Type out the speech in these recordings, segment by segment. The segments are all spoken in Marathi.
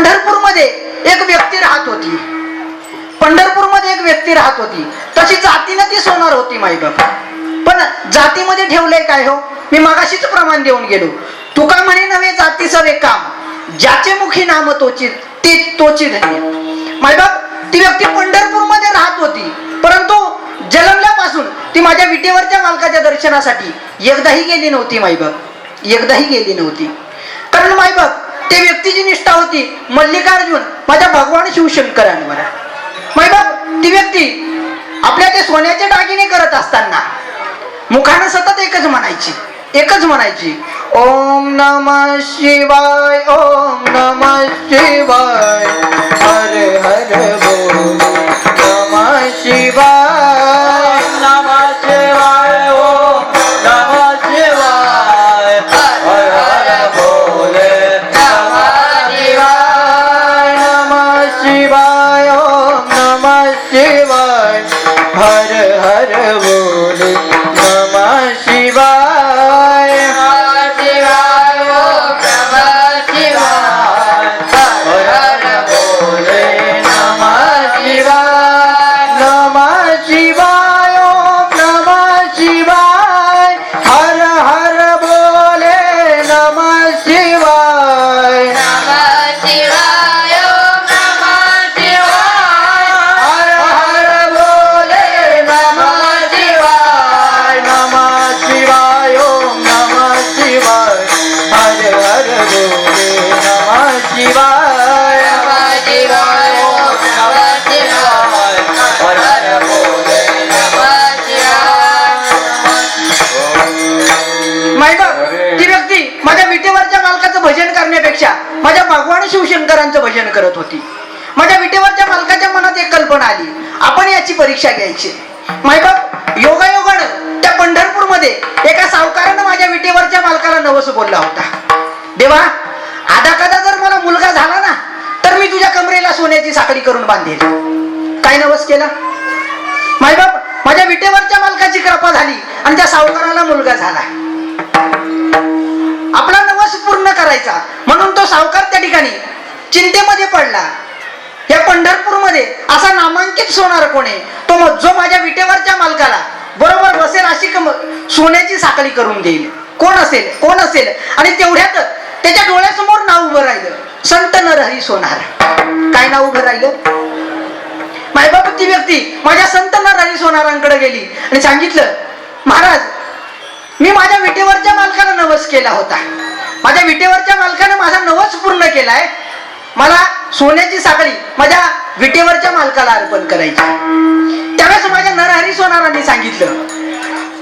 पंढरपूरमध्ये एक व्यक्ती राहत होती. पंढरपूरमध्ये एक व्यक्ती राहत होती. तशी जातीनं ती सोनार होती माईबाप पण जातीमध्ये ठेवलंय काय हो? मी मगाशीच प्रमाण देऊन गेलो. तुका म्हणे नव्हे जातीचं वे काम ज्याचे मुखी नाम तोची ते तोची धन्य मायबाप ती व्यक्ती पंढरपूरमध्ये राहत होती. परंतु जन्मल्यापासून ती माझ्या विटेवरच्या मालकाच्या दर्शनासाठी एकदाही गेली नव्हती मायबाप एकदाही गेली नव्हती. कारण मायबाप ते व्यक्तीची निष्ठा होती मल्लिकार्जुन माझ्या भगवान शिवशंकरांवर मायबाप ती व्यक्ती आपल्या ते सोन्याचे दागिने करत असताना मुखानं सतत एकच म्हणायची एकच म्हणायची ओम नम शिवाय ओम नम शिवाय. हर हर बोले विटेवरच्या मालकाचं भजन करण्यापेक्षा माझ्या भगवान शिवशंकरांचं भजन करत होती. माझ्या विटेवरच्या मालकाच्या मनात एक कल्पना आली. आपण याची परीक्षा घ्यायची. मायबाप योगायोगानं त्या पंढरपूरमध्ये एका सावकारानं माझ्या विटेवरच्या मालकाला नवस बोलला होता. देवा आधा कदा जर मला मुलगा झाला ना तर मी तुझ्या कमरेला सोन्याची साखळी करून बांधेल. काय नवस केला? मायबाप माझ्या विटेवरच्या मालकाची कृपा झाली आणि त्या सावकाराला मुलगा झाला. पूर्ण करायचा. म्हणून तो सावकार त्या ठिकाणी चिंतेमध्ये पडला. या पंढरपूरमध्ये असा नामांकित सोनार कोणी तो जो माझ्या विटेवरच्या मालकाला बरोबर बसेल अशी सोन्याची साखळी करून देईल कोण असेल? कोण असेल? आणि तेवढ्यात त्याच्या डोळ्यासमोर नाव उभं राहिलं. संत नरहरी सोनार. काय नाव उभं राहिलं? मायबाप ती व्यक्ती माझ्या संत नरहरी सोनारांकडे गेली आणि सांगितलं महाराज मी माझ्या विटेवरच्या मालकाला नवस केला होता. माझ्या विटेवरच्या मालकाने माझा नवस पूर्ण केलाय. मला सोन्याची साखळी माझ्या विटेवरच्या मालकाला अर्पण करायची त्यावेळेस माझ्या नरहरी सोनारांनी सांगितलं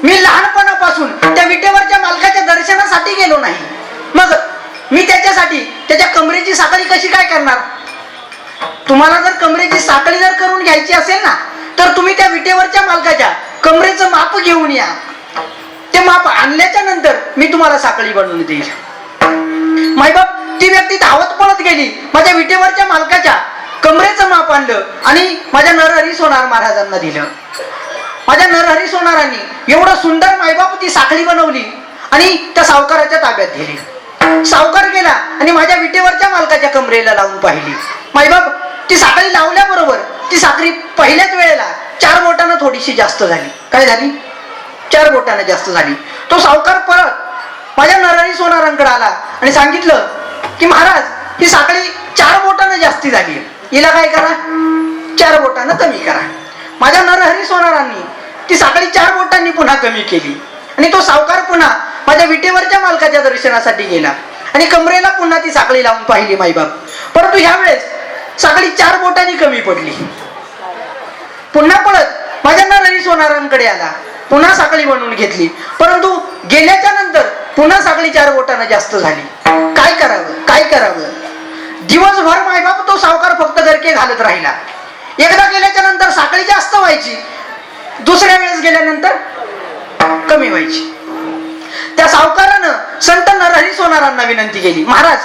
मी लहानपणापासून त्या विटेवरच्या मालकाच्या दर्शनासाठी गेलो नाही. मग मी त्याच्यासाठी त्याच्या कमरेची साखळी कशी काय करणार? तुम्हाला जर कमरेची साखळी जर करून घ्यायची असेल ना तर तुम्ही त्या विटेवरच्या मालकाच्या कमरेचं माप घेऊन या. ते माप आणल्याच्या नंतर मी तुम्हाला साखळी बनवून देईल. मायबाप ती व्यक्ती धावत पळत गेली. माझ्या विटेवरच्या मालकाच्या कमरेचं माप आणलं आणि माझ्या नरहरी सोनार महाराजांना दिलं. माझ्या नरहरी सोनारांनी एवढं सुंदर मायबाप ती साखळी बनवली आणि त्या सावकाराच्या ताब्यात दिली. सावकार गेला आणि माझ्या विटेवरच्या मालकाच्या कमरेला लावून पाहिली. मायबाप ती साखळी लावल्याबरोबर ती साखळी पहिल्याच वेळेला चार बोटानं थोडीशी जास्त झाली. काय झाली? चार बोटानं जास्त झाली. तो सावकार परत माझ्या नरहरी सोनारांकडे आला आणि सांगितलं की महाराज ही साखळी चार बोटानं जास्ती झाली हिला काय करा? चार बोटानं कमी करा. माझ्या नरहरी सोनारांनी ती साखळी चार बोटांनी पुन्हा कमी केली. आणि तो सावकार पुन्हा माझ्या विटेवरच्या मालकाच्या दर्शनासाठी गेला. आणि कमरेला पुन्हा ती साखळी लावून पाहिली माईबाप. परंतु ह्यावेळेस साखळी चार बोटांनी कमी पडली. पुन्हा पळत माझ्या नरहरी सोनारांकडे आला. पुन्हा साखळी बनवून घेतली. परंतु गेल्याच्यानंतर पुन्हा साखळी चार बोटांना जास्त झाली. काय करावं? काय करावं? दिवसभर मायबाप तो सावकार फक्त गरके घालत राहिला. एकदा गेल्याच्यानंतर साखळी जास्त व्हायची. दुसऱ्या वेळेस गेल्यानंतर कमी व्हायची. त्या सावकारानं संत नरहरी सोनारांना विनंती केली महाराज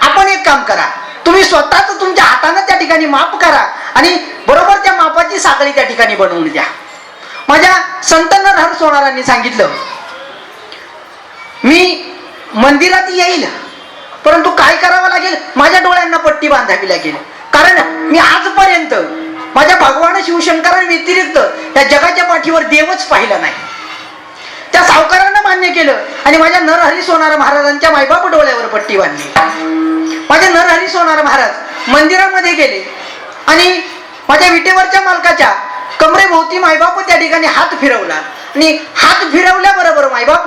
आपण एक काम करा. तुम्ही स्वतःच तुमच्या हातानं त्या ठिकाणी माप करा आणि बरोबर त्या मापाची साखळी त्या ठिकाणी बनवून द्या. माझ्या संत नरहर सोनारांनी सांगितलं मी मंदिरात येईल परंतु काय करावं लागेल? माझ्या डोळ्यांना पट्टी बांधावी लागेल. कारण मी आजपर्यंत माझ्या भगवान शिवशंकरांव्यतिरिक्त या जगाच्या पाठीवर देवच पाहिला नाही. त्या सावकारांना मान्य केलं आणि माझ्या नरहरी सोनार महाराजांच्या मायबाप डोळ्यावर पट्टी बांधली. माझे नरहरी सोनार महाराज मंदिरामध्ये गेले आणि माझ्या विटेवरच्या मालकाच्या कमरेभोवती मायबाप त्या ठिकाणी हात फिरवला. आणि हात फिरवल्याबरोबर मायबाप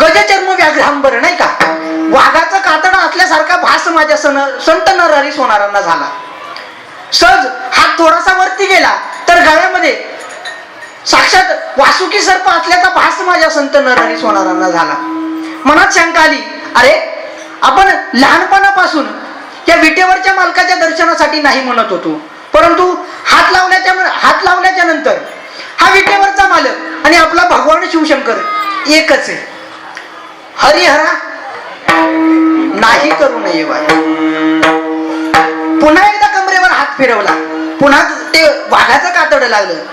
गजचर्म व्याघ्रांबर नाही का? वाघाचं कातडं असल्यासारखा भास माझ्या सन संत नरहरी सोनारांना झाला. सहज हात थोडासा वरती गेला तर गळ्यामध्ये साक्षात वासुकी सर्प असल्याचा भास माझ्या संत नरहरी सोनारांना झाला. मनात शंका आली अरे आपण लहानपणापासून या विटेवरच्या मालकाच्या दर्शनासाठी नाही म्हणत होतो. परंतु हात लावल्याच्या हात लावल्याच्या नंतर हा विटेवरचा मालक आणि आपला भगवान शिवशंकर एकच आहे. हरिहरा नाही करू नये पुन्हा एकदा कमरेवर हात फिरवला. पुन्हा ते वाघाचं कातड लागलं.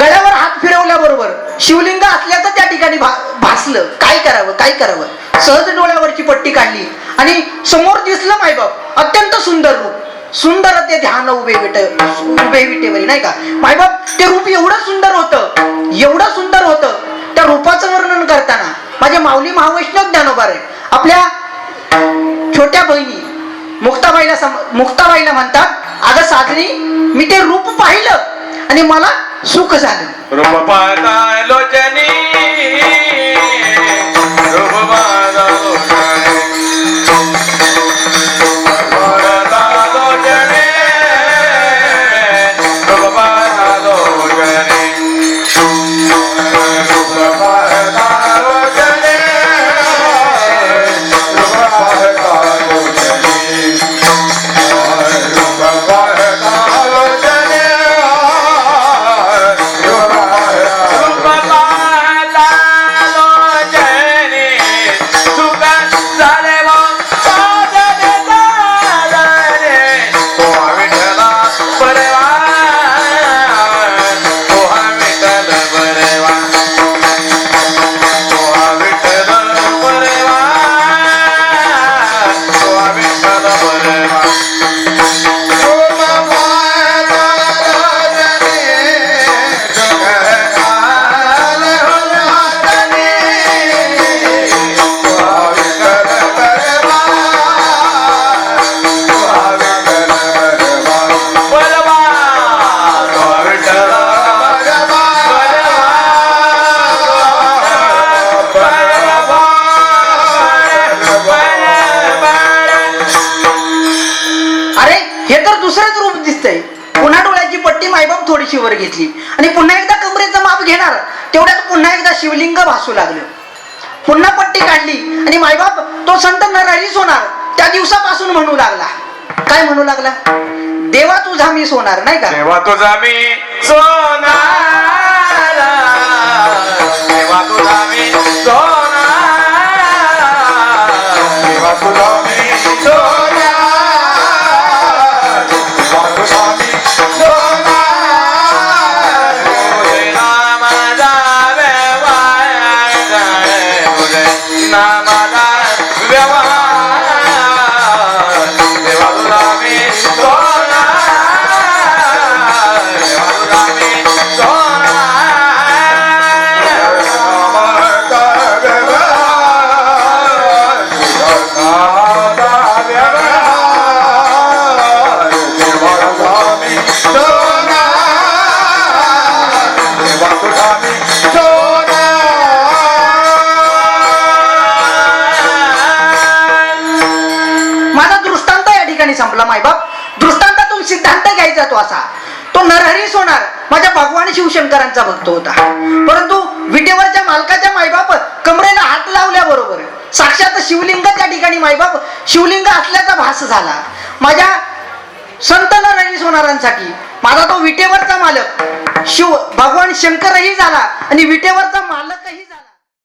गळ्यावर हात फिरवल्याबरोबर शिवलिंग असल्याचं त्या ठिकाणी भा- भासलं. काय करावं काय करावं? सहज डोळ्यावरची पट्टी काढली. आणि समोर दिसलं मायबाप अत्यंत सुंदर रूप. सुंदर ते ध्यान उभे विट उभे विटेवरी नाही का? मायबाप ते रूप एवढं सुंदर होतं एवढं सुंदर होतं त्या रूपाचं वर्णन करताना. माझ्या माऊली महावैष्णव ज्ञानोबार आहे आपल्या छोट्या बहिणी मुक्ताबाईला सम मुक्ताबाईला म्हणतात अगं साजरी मी ते रूप पाहिलं आणि मला सुख झालं. रूप पाहता रूप कमरेवर घेतली. आणि पुन्हा एकदा कमरेचं माप घेणार. तेवढ्यात पुन्हा एकदा शिवलिंग भासू लागलं. पुन्हा पट्टी काढली आणि मायबाप तो संत नरारीच होणार. त्या दिवसापासून म्हणू लागला. काय म्हणू लागला? देवा तुझा मी सोनार नाही का? देवा तुझा मी सोनार. देवा तुझा मी सोनार. या मायबाप दृष्टांतातून सिद्धांत घ्यायचा तो असा. तो नरहरी सोनार माझ्या भगवान शिवशंकरांचा भक्त होता. परंतु विटेवरच्या मालकाच्या मायबाप कमरेला हात लावल्याबरोबर साक्षात शिवलिंग त्या ठिकाणी मायबाप शिवलिंग असल्याचा भास झाला. माझ्या संत नरहरी सोनारांसाठी माझा तो विटेवरचा मालक शिव भगवान शंकरही झाला आणि विटेवरचा मालकही